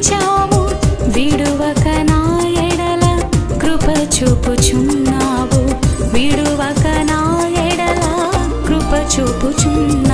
ప్రేమించావు విడువక నా ఎడల కృప చూపుచున్నావు. విడువక నా ఎడల కృప చూపుచున్నావు.